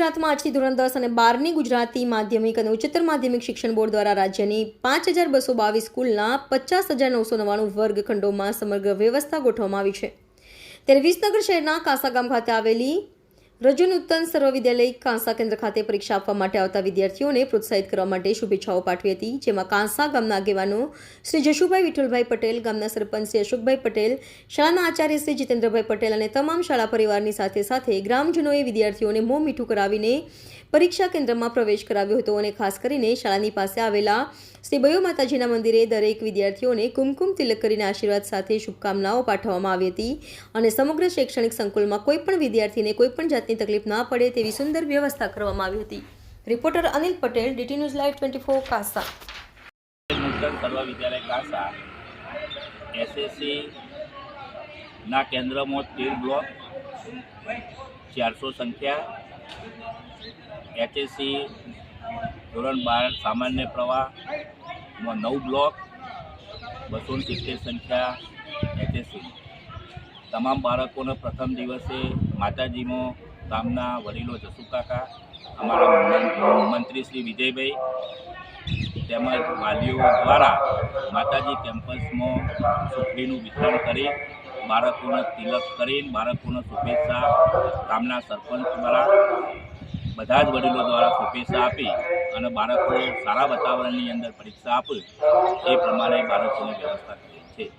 ગુજરાતમાં આજથી ધોરણ દસ અને બારની ગુજરાતી માધ્યમિક અને ઉચ્ચતર માધ્યમિક શિક્ષણ બોર્ડ દ્વારા રાજ્યની પાંચ હજાર બસો બાવીસ સ્કૂલના પચાસ હજાર નવસો નવ્વાણું વર્ગખંડોમાં સમગ્ર વ્યવસ્થા ગોઠવવામાં આવી છે. ત્યારે વિસનગર શહેરના કાસાગામ ખાતે આવેલી રજુનૂતન સર્વ વિદ્યાલય કાંસા કેન્દ્ર ખાતે પરીક્ષા આપવા માટે આવતા વિદ્યાર્થીઓને પ્રોત્સાહિત કરવા માટે શુભેચ્છાઓ પાઠવી હતી, જેમાં કાંસા ગામના આગેવાનો શ્રી જશુભાઈ વિઠ્ઠલભાઈ પટેલ, ગામના સરપંચ શ્રી અશોકભાઈ પટેલ, શાળાના આચાર્ય શ્રી જીતેન્દ્રભાઈ પટેલ અને તમામ શાળા પરિવારની સાથે સાથે ગ્રામજનોએ વિદ્યાર્થીઓને મોં મીઠું કરાવીને પરીક્ષા કેન્દ્રમાં પ્રવેશ કરાવ્યો હતો અને ખાસ કરીને શાળાની પાસે આવેલા શ્રી બયો માતાજીના મંદિરે દરેક વિદ્યાર્થીઓને કુમકુમ તિલક કરીને આશીર્વાદ સાથે શુભકામનાઓ પાઠવવામાં આવી હતી અને સમગ્ર શૈક્ષણિક સંકુલમાં કોઈપણ વિદ્યાર્થીને કોઈ પણ જાતની તકલીફ ના પડે તેવી સુંદર વ્યવસ્થા કરવામાં આવી હતી. Reporter Anil Patel, DT news live twenty four કાસા. સર્વ વિદ્યાલય કાંસા. એસએસસી ના કેન્દ્રમાં તેર બ્લોક, ચારસો સંખ્યા. એચએસસી ધોરણ બાર, સામાન્ય પ્રવાહમાં નવ બ્લોક, બસો સિત્તેર સંખ્યા એચએસસી તમામ બાળકોને પ્રથમ દિવસે માતાજીમાં ગામના વડીલો જસુકાકા અમારા મંત્રી શ્રી વિજયભાઈ તેમજ વાલીઓ દ્વારા માતાજી કેમ્પસમાં સુખડીનું વિતરણ કરી, બાળકોને તિલક કરી બાળકોને શુભેચ્છા ગામના સરપંચ દ્વારા બધા જ વડીલો દ્વારા શુભેચ્છા આપી અને બાળકો સારા વાતાવરણની અંદર પરીક્ષા આપે, એ પ્રમાણે બાળકોની વ્યવસ્થા કરી